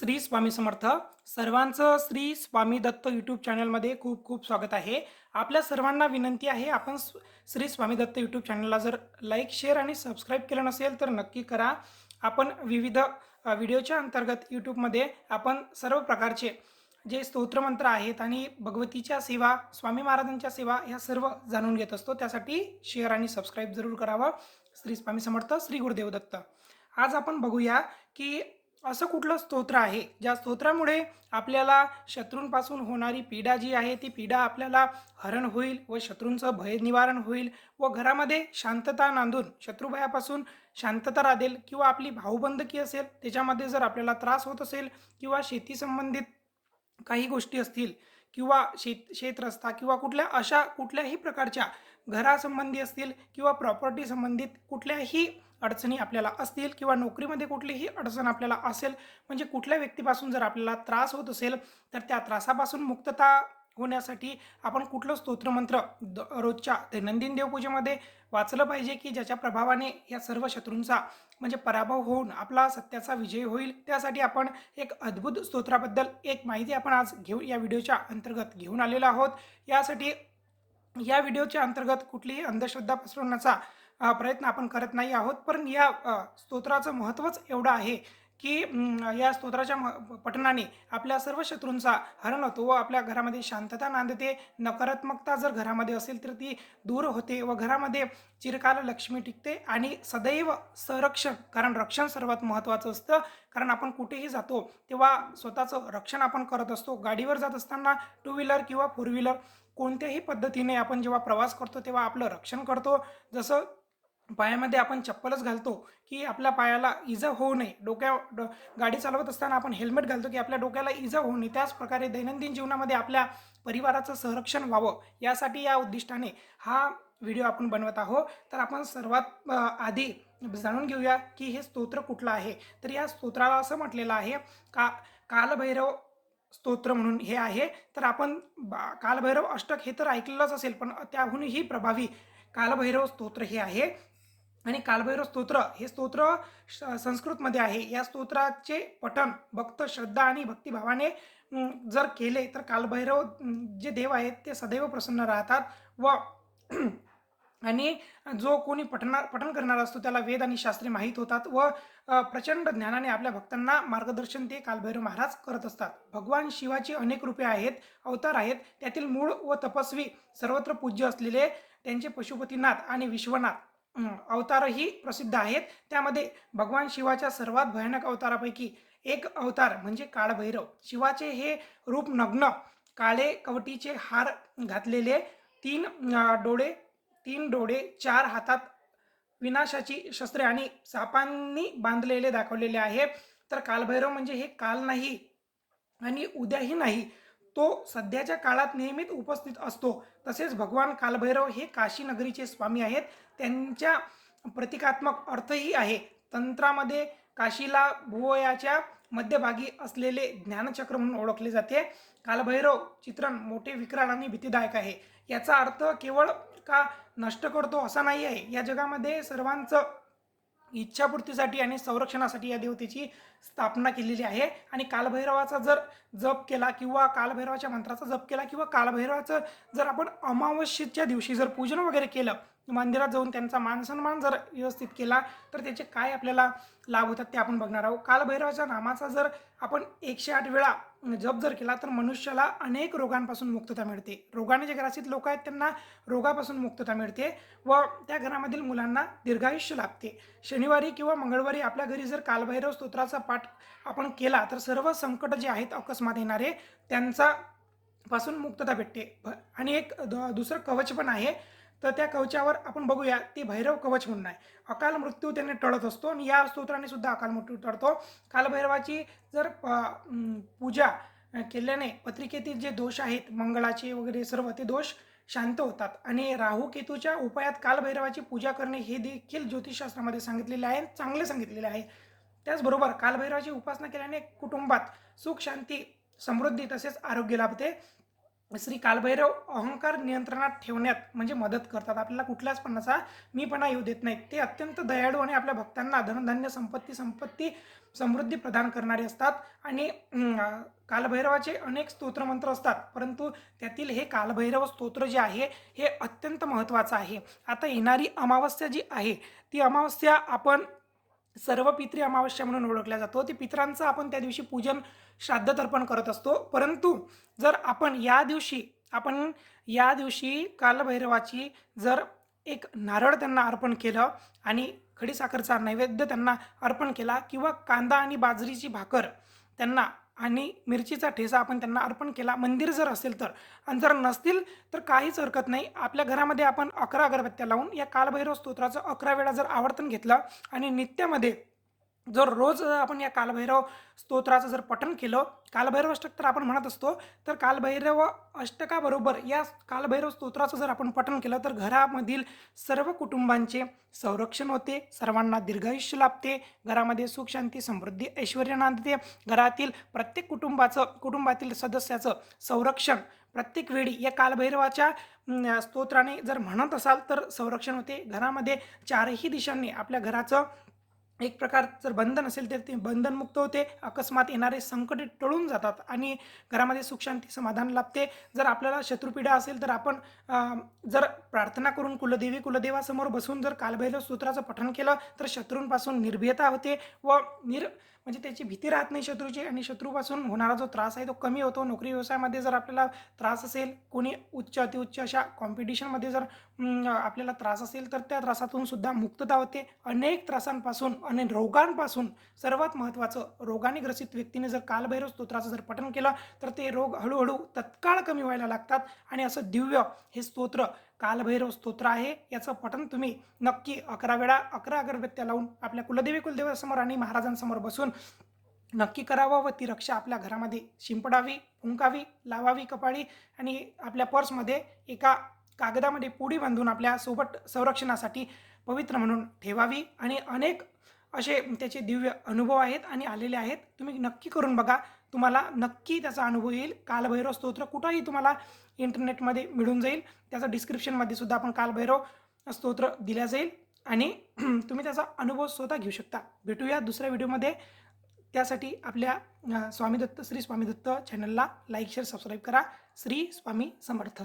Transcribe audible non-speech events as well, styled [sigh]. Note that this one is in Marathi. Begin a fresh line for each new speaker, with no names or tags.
श्री स्वामी समर्थ. सर्वांचं श्री स्वामी दत्त यूट्यूब चॅनलमध्ये खूप खूप स्वागत आहे. आपल्या सर्वांना विनंती आहे आपण श्री स्वामी दत्त यूट्यूब चॅनलला जर लाईक शेअर आणि सबस्क्राईब केलं नसेल तर नक्की करा. आपण विविध व्हिडिओच्या अंतर्गत यूट्यूबमध्ये आपण सर्व प्रकारचे जे स्तोत्रमंत्र आहेत आणि भगवतीच्या सेवा स्वामी महाराजांच्या सेवा ह्या सर्व जाणून घेत असतो. त्यासाठी शेअर आणि सबस्क्राईब जरूर करावं. श्री स्वामी समर्थ श्री गुरुदेव दत्त. आज आपण बघूया की असं कुठलं स्तोत्र आहे? ज्या स्तोत्रामुळे आपल्याला शत्रूंपासून होणारी पीडा जी आहे ती पीडा आपल्याला हरण होईल व शत्रूंचं भय निवारण होईल व घरामध्ये शांतता नांदून शत्रुभयापासून शांतता राधेल किंवा आपली भाऊबंदकी असेल त्याच्यामध्ये जर आपल्याला त्रास होत असेल किंवा शेती संबंधित काही गोष्टी असतील किंवा शेत शेतरस्ता किंवा कुठल्या अशा कुठल्याही प्रकारच्या घरासंबंधी असतील किंवा प्रॉपर्टी संबंधित कुठल्याही अडचणी आपल्याला असतील किंवा नोकरीमध्ये कुठलीही अडचण आपल्याला असेल म्हणजे कुठल्या व्यक्तीपासून जर आपल्याला त्रास होत असेल तर त्या त्रासापासून मुक्तता होण्यासाठी आपण कुठलं स्तोत्रमंत्र द रोजच्या दैनंदिन देवपूजेमध्ये वाचलं पाहिजे की ज्याच्या प्रभावाने या सर्व शत्रूंचा म्हणजे पराभव होऊन आपला सत्याचा विजय होईल. त्यासाठी आपण एक अद्भुत स्तोत्राबद्दल एक माहिती आपण आज घेऊ या व्हिडिओच्या अंतर्गत घेऊन आलेलो आहोत. यासाठी या व्हिडिओच्या अंतर्गत कुठलीही अंधश्रद्धा पसरवण्याचा प्रयत्न आपण करत नाही आहोत. पण या स्तोत्राचं महत्त्वच एवढं आहे की या स्तोत्राच्या म पठणाने आपल्या सर्व शत्रूंचा हरण होतो व आपल्या घरामध्ये शांतता नांदते. नकारात्मकता जर घरामध्ये असेल तर ती दूर होते व घरामध्ये चिरकाल लक्ष्मी टिकते आणि सदैव संरक्षण कारण रक्षण सर्वात महत्त्वाचं असतं. कारण आपण कुठेही जातो तेव्हा स्वतःचं रक्षण आपण करत असतो. गाडीवर जात असताना टू व्हीलर किंवा फोर व्हीलर कोणत्याही पद्धतीने आपण जेव्हा प्रवास करतो तेव्हा आपलं रक्षण करतो. जसं पायामध्ये आपण चप्पलच घालतो की आपल्या पायाला इजा होऊ नये. डोक्या डो गाडी चालवत असताना आपण हेल्मेट घालतो की आपल्या डोक्याला इजा होऊ नये. त्याचप्रकारे दैनंदिन जीवनामध्ये आपल्या परिवाराचं संरक्षण व्हावं यासाठी या उद्दिष्टाने हा व्हिडिओ आपण बनवत आहोत. तर आपण सर्वात आधी जाणून घेऊया की हे स्तोत्र कुठलं आहे. तर या स्तोत्राला असं म्हटलेलं आहे का कालभैरव स्तोत्र म्हणून हे आहे. तर आपण बा- कालभैरव अष्टक हे तर ऐकलेलंच असेल पण त्याहूनही प्रभावी कालभैरव स्तोत्र हे आहे. आणि कालभैरव स्तोत्र हे स्तोत्र श- संस्कृतमध्ये आहे. या स्तोत्राचे पठण भक्त श्रद्धा आणि भक्तिभावाने जर केले तर कालभैरव जे देव आहेत ते सदैव प्रसन्न राहतात व [clears throat] आणि जो कोणी पठणार पठण करणारा असतो त्याला वेद आणि शास्त्रे माहीत होतात व प्रचंड ज्ञानाने आपल्या भक्तांना मार्गदर्शन ते कालभैरव महाराज करत असतात. भगवान शिवाची अनेक रूपे आहेत अवतार आहेत. त्यातील मूळ व तपस्वी सर्वत्र पूज्य असलेले त्यांचे पशुपतीनाथ आणि विश्वनाथ अवतारही प्रसिद्ध आहेत. त्यामध्ये भगवान शिवाच्या सर्वात भयानक अवतारापैकी एक अवतार म्हणजे काळभैरव. शिवाचे हे रूप नग्न काळे कवटीचे हार घातलेले तीन डोळे तीन डोळे चार हातात विनाशाची शस्त्रे आणि सापांनी बांधलेले दाखवलेले आहे. तर कालभैरव म्हणजे हे काल नाही आणि उद्याही नाही. तो सध्याच्या काळात नियमित उपस्थित असतो. तसेच भगवान कालभैरव हे काशी नगरीचे स्वामी आहेत. त्यांच्या प्रतिकात्मक अर्थही आहे. तंत्रामध्ये काशीला भुवयाच्या मध्यभागी असलेले ज्ञानचक्र म्हणून ओळखले जाते. कालभैरव चित्रण मोठे विकराळ आणि भीतीदायक आहे. याचा अर्थ केवळ का नष्ट करतो असा नाही आहे. या जगामध्ये सर्वांचं इच्छापूर्तीसाठी आणि संरक्षणासाठी या देवतेची स्थापना केलेली आहे. आणि कालभैरवाचा जर जप केला किंवा कालभैरवाच्या मंत्राचा जप केला किंवा कालभैरवाचं जर आपण अमावस्येच्या दिवशी जर पूजन वगैरे केलं मंदिरात जाऊन त्यांचा मानसन्मान जर व्यवस्थित केला तर त्याचे काय आपल्याला लाभ होतात ते आपण बघणार आहोत. कालभैरवाच्या नामाचा जर आपण एकशे आठ वेळा जप जर केला तर मनुष्याला अनेक रोगांपासून मुक्तता मिळते. रोगाने जे ग्रासित लोक आहेत त्यांना रोगापासून मुक्तता मिळते व त्या घरामधील मुलांना दीर्घायुष्य लाभते. शनिवारी किंवा मंगळवारी आपल्या घरी जर कालभैरव स्तोत्राचा पाठ आपण केला तर सर्व संकट जे आहेत अकस्मात येणारे त्यांचा पासून मुक्तता भेटते. आणि एक दुसरं कवच पण आहे तर त्या कवचावर आपण बघूया ती भैरव कवच म्हणून आहे. अकाल मृत्यू त्याने टळत असतो आणि या स्तोत्राने सुद्धा अकाल मृत्यू टळतो. कालभैरवाची जर प- पूजा केल्याने पत्रिकेतील जे दोष आहेत मंगळाचे वगैरे सर्व ते दोष शांत होतात. आणि राहू केतूच्या उपायात कालभैरवाची पूजा करणे हे देखील ज्योतिषशास्त्रामध्ये सांगितलेले आहे चांगले सांगितलेले आहे. त्याचबरोबर कालभैरवाची उपासना केल्याने कुटुंबात सुख शांती समृद्धी तसेच आरोग्य लाभते. श्री कालभैरव अहंकार नियंत्रणात ठेवण्यात म्हणजे मदत करतात. आपल्याला कुठल्याच पणाचा मीपणा येऊ देत नाहीत. ते अत्यंत दयाळू आणि आपल्या भक्तांना धनधान्य संपत्ती संपत्ती समृद्धी प्रदान करणारे असतात. आणि कालभैरवाचे अनेक स्तोत्रमंत्र असतात. परंतु त्यातील हे कालभैरव स्तोत्र जे आहे हे अत्यंत महत्त्वाचं आहे. आता येणारी अमावस्या जी आहे ती अमावस्या आपण सर्व पित्री अमावस्या म्हणून ओळखल्या जातो. ते पितरांचं आपण त्या दिवशी पूजन श्राद्ध तर्पण करत असतो. परंतु जर आपण या दिवशी आपण या दिवशी कालभैरवाची जर एक नारळ त्यांना अर्पण केलं आणि खडीसाखरचा नैवेद्य त्यांना अर्पण केला किंवा कांदा आणि बाजरीची भाकर त्यांना आणि मिरचीचा ठेसा आपण त्यांना अर्पण केला. मंदिर जर असेल तर. आणि जर नसतील तर काहीच हरकत नाही. आपल्या घरामध्ये आपण अकरा अगरबत्त्या लावून या कालभैरव स्तोत्राचं अकरा वेळा जर आवर्तन घेतलं आणि नित्यामध्ये जर रोज आपण या कालभैरव स्तोत्राचं जर पठण केलं कालभैरव अष्टक तर आपण म्हणत असतो तर कालभैरव अष्टकाबरोबर या कालभैरव स्तोत्राचं जर आपण पठण केलं तर घरामधील सर्व कुटुंबांचे संरक्षण होते सर्वांना दीर्घायुष्य लाभते घरामध्ये सुख शांती समृद्धी ऐश्वर नांदते घरातील प्रत्येक कुटुंबाचं कुटुंबातील सदस्याचं संरक्षण प्रत्येक वेळी या कालभैरवाच्या स्तोत्राने जर म्हणत असाल तर संरक्षण होते. घरामध्ये चारही दिशांनी आपल्या घराचं एक प्रकार जर बंधन असेल तर ते बंधनमुक्त होते अकस्मात येणारे संकटे टळून जातात आणि घरामध्ये सुखशांती समाधान लाभते. जर आपल्याला शत्रुपीडा असेल तर आपण जर प्रार्थना करून कुलदेवी कुलदेवासमोर बसून जर कालभैरव सूत्राचं पठण केलं तर शत्रूंपासून निर्भीयता होते व निर म्हणजे त्याची भीती राहत नाही शत्रूची आणि शत्रूपासून होणारा जो त्रास आहे तो कमी होतो. नोकरी व्यवसायामध्ये जर आपल्याला त्रास असेल कोणी उच्च अतिउच्च अशा कॉम्पिटिशनमध्ये जर आपल्याला त्रास असेल तर त्या त्रासातून सुद्धा मुक्तता होते. अनेक त्रासांपासून अनेक रोगांपासून सर्वात महत्त्वाचं रोगाने ग्रसित व्यक्तीने जर कालभैरव स्तोत्राचं जर पठण केलं तर ते रोग हळूहळू तत्काळ कमी व्हायला लागतात. आणि असं दिव्य हे स्तोत्र कालभैरव स्तोत्र आहे. याचं पठण तुम्ही नक्की अकरा वेळा अकरा अगरबत्त्या लावून आपल्या कुलदेवी कुलदेवासमोर आणि महाराजांसमोर बसून नक्की करावं व ती रक्षा आपल्या घरामध्ये शिंपडावी फुंकावी लावावी कपाळी आणि आपल्या पर्समध्ये एका कागदामध्ये पुडी बांधून आपल्यासोबत संरक्षणासाठी पवित्र म्हणून ठेवावी आणि अनेक असे त्याचे दिव्य अनुभव आहेत आणि आलेले आहेत. तुम्ही नक्की करून बघा. तुम्हाला नक्की त्याचा अनुभव येईल. कालभैरव स्तोत्र कुठंही तुम्हाला इंटरनेटमध्ये मिळून जाईल. त्याचं डिस्क्रिप्शनमध्ये सुद्धा आपण कालभैरव स्तोत्र दिल्या जाईल. आणि [clears throat] तुम्ही त्याचा अनुभव स्वतः घेऊ शकता. भेटूया दुसऱ्या व्हिडिओमध्ये. त्यासाठी आपल्या स्वामी दत्त श्री स्वामी दत्त चॅनलला लाईक शेअर सबस्क्राईब करा. श्री स्वामी समर्थ.